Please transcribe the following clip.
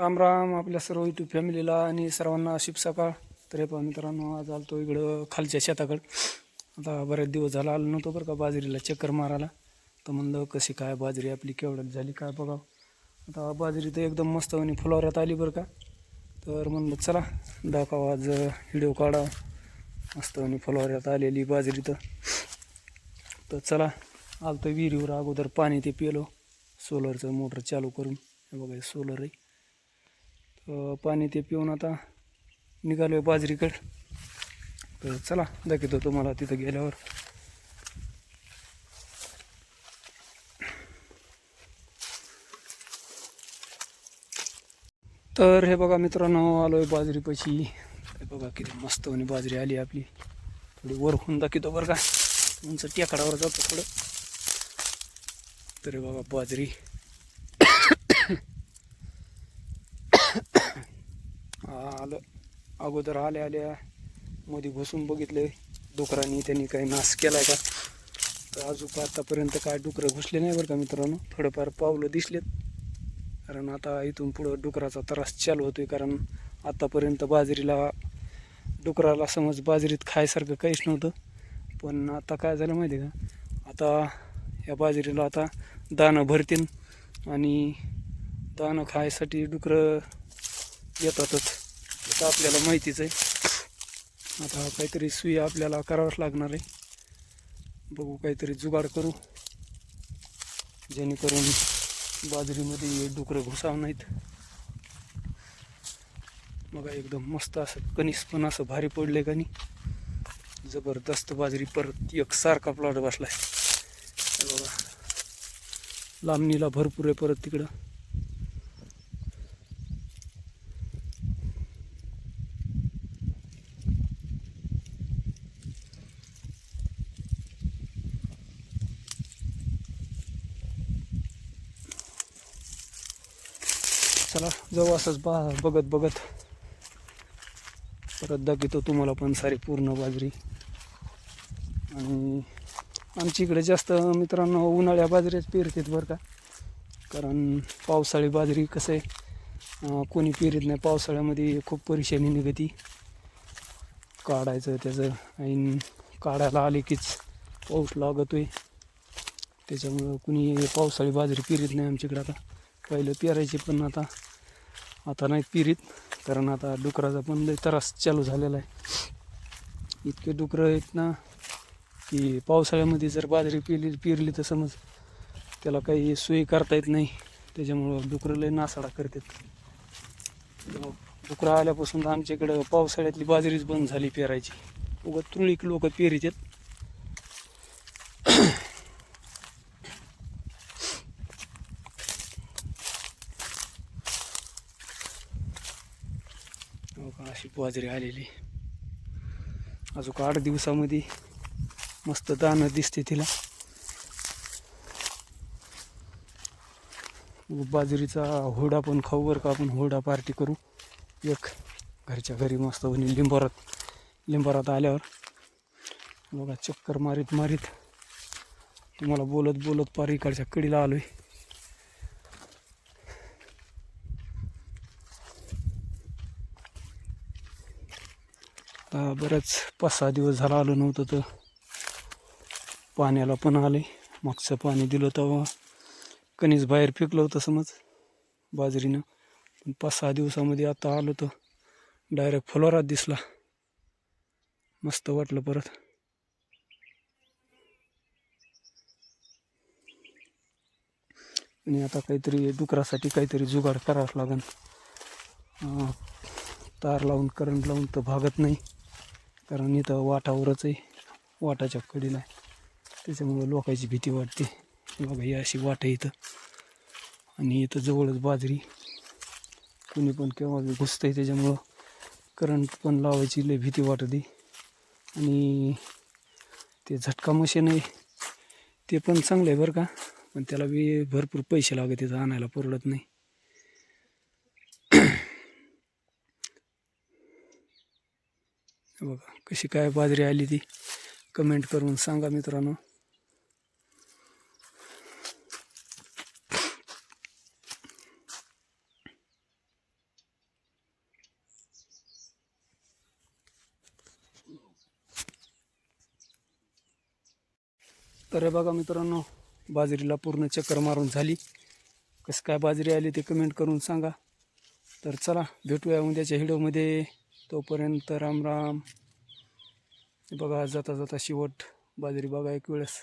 राम राम आपल्या सर्व युट्यूब फॅमिलीला आणि सर्वांना शिप सकाळ. तर हे पहा मित्रांनो आज आलतो इकडं खालच्या शेताकडं. आता बरेच दिवस झाला आलो नव्हतो बरं का बाजरीला चक्कर मारायला. तर म्हणलं कशी काय बाजरी आपली केवढ्यात झाली काय बघावं. आता बाजरी तर एकदम मस्त आणि फुलावऱ्यात आली बरं का. तर म्हणलं चला दाखवा आज व्हिडिओ काढा मस्त आणि फुलावऱ्यात आलेली बाजरी तर. तर चला आलं तर विहिरीवर अगोदर पाणी ते पिलो. सोलरचं मोटर चालू करून. हे बघा सोलर आहे. पाणी ते पिऊन आता निघालो बाजरीकडं. तर चला दाखवतो तुम्हाला तिथं गेल्यावर. तर हे बघा मित्रांनो आलोय बाजरीपाशी. हे बघा किती मस्त होणे बाजरी आली आपली. थोडी वर होऊन दाखवतो बरं का. उंच टेकडावर जातो थोडं. तर बघा बाजरी. आलं. अगोदर आल्या आल्या. मध्ये घुसून बघितले. डुकरांनी त्यांनी काही नाश केला का? तर अजून आतापर्यंत काय डुकरं घुसले नाही बरं का मित्रांनो? थोडंफार पावलं दिसलेत. कारण आता इथून पुढं डुकराचा त्रास चालू होतोय. कारण आतापर्यंत बाजरीला डुकराला समज बाजरीत खायसारखं काहीच नव्हतं. पण आता काय झालं माहिती आहे का? आता या बाजरीला आता दाणं भरतील. आणि दाणं खायसाठी डुकरं येतातच. तर आपल्याला माहितीच आहे. आता काहीतरी सुई आपल्याला करावंच लागणार आहे. बघू काहीतरी जुगाड करू. जेणेकरून बाजरीमध्ये डुकरं घुसावं नाहीत. मग एकदम मस्त असं कणीस पण असं भारी पडले का नाही. जबरदस्त बाजरी परत एकसारखा प्लॉट बसलाय. आहे बघा. लांबणीला भरपूर आहे परत तिकडं. चला जाऊ असंच बा बघत बघत. परत दाखवतो तुम्हाला पण सारी पूर्ण बाजरी. आणि आमच्या इकडे जास्त मित्रांनो उन्हाळ्या बाजरीच पेरतात बरं का. कारण पावसाळी बाजरी कसं आहे कोणी पेरत नाही पावसाळ्यामध्ये खूप परेशानी निघती. काढायचं त्याचं ऐन काढायला आले कीच पाऊस लागतोय. त्याच्यामुळं कुणी पावसाळी बाजरी पेरीत नाही आमच्याकडे आता. पहिलं पेरायची पण आता. आता नाही पिरीत कारण आता डुकराचा पण लय त्रास चालू झालेला आहे. इतके डुकरं आहेत ना की पावसाळ्यामध्ये जर बाजरी पिली पिरली तर समज त्याला काही सोयी करता येत नाही. त्याच्यामुळं डुकरं लय नासाडा करतात. डुकरं आल्यापासून तर आमच्याकडं पावसाळ्यातली बाजरीच बंद झाली पेरायची. उगत तुरळीक लोक पेरीत आहेत. अशी बाजरी आलेली अजून आठ दिवसामध्ये मस्त दाणं दिसते तिला. बाजरीचा हुरडा पण खाऊ बरं का आपण हुरडा पार्टी करू. एक घरच्या घरी मस्त होणी लिंबारात. लिंबारात आल्यावर बघा चक्कर मारीत मारीत तुम्हाला बोलत बोलत पार इकडच्या कडीला आलो आहे बरंच पाच सहा दिवस झाला आलो नव्हतं तर पाण्याला पण आले. मागचं पाणी दिलं तेव्हा कणीस बाहेर फेकलं होतं समज बाजरीनं. पण पाच सहा दिवसामध्ये आता आलो तर डायरेक्ट फुलोरात दिसला. मस्त वाटलं परत. आणि आता काहीतरी डुकरासाठी काहीतरी जुगाड करावं लागेल तार लावून करंट लावून तर भागत नाही. कारण इथं वाटावरच आहे वाटाच्या कडीला आहे. त्याच्यामुळं लोकांची भीती वाटते. बघा ही अशी वाट आहे इथं. आणि इथं जवळच बाजरी. कुणी पण केव्हा घुसतं आहे त्याच्यामुळं करंट पण लावायची लय भीती वाटते. आणि ते झटका मशीन आहे. ते पण चांगलं आहे बरं का. पण त्याला बी भरपूर पैसे लागत तिथं आणायला परवडत नाही. बघा कशी काय बाजरी आली ती. कमेंट करून सांगा मित्रांनो. तर बघा मित्रांनो बाजरीला पूर्ण चक्कर मारून झाली. कसं काय बाजरी आली ते कमेंट करून सांगा. तर चला भेटूया उद्याच्या व्हिडिओमध्ये तोपर्यंत राम राम. बघा जाता जाता शेवट बाजरी बघा एक वेळेस.